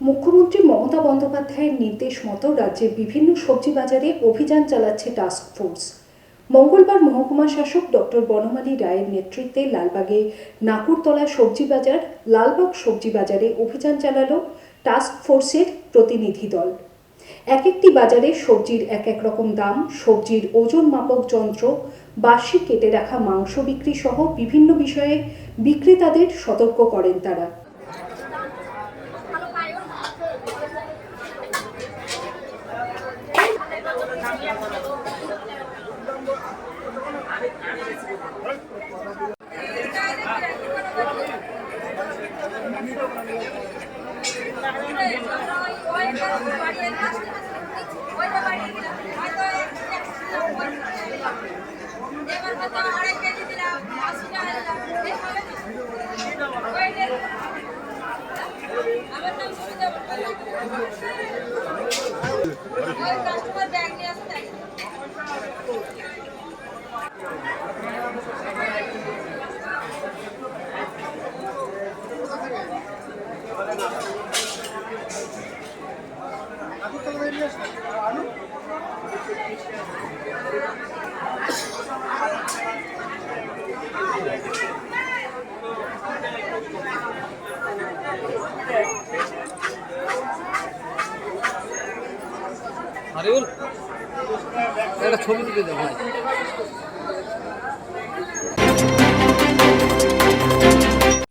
মুখ্যমন্ত্রী মমতা বন্দ্যোপাধ্যায়ের নির্দেশ মতো রাজ্যের বিভিন্ন সবজি বাজারে অভিযান চালাচ্ছে টাস্ক ফোর্স মঙ্গলবার মহকুমা শাসক ডক্টর বনমালী রায়ের নেতৃত্বে লালবাগে নাকুরতলা সবজি বাজার, লালবাগ সবজি বাজারে অভিযান চালালো টাস্ক ফোর্সের প্রতিনিধি দল। এক একটি বাজারে সবজির এক এক রকম দাম, সবজির ওজন মাপক যন্ত্র, বার্ষিক কেটে রাখা মাংস বিক্রি সহ বিভিন্ন বিষয়ে বিক্রেতাদের সতর্ক করেন তারা। কাস্টমার ব্যাগ নিয়ে আরিউল একটা ছবি তুলে দেবো।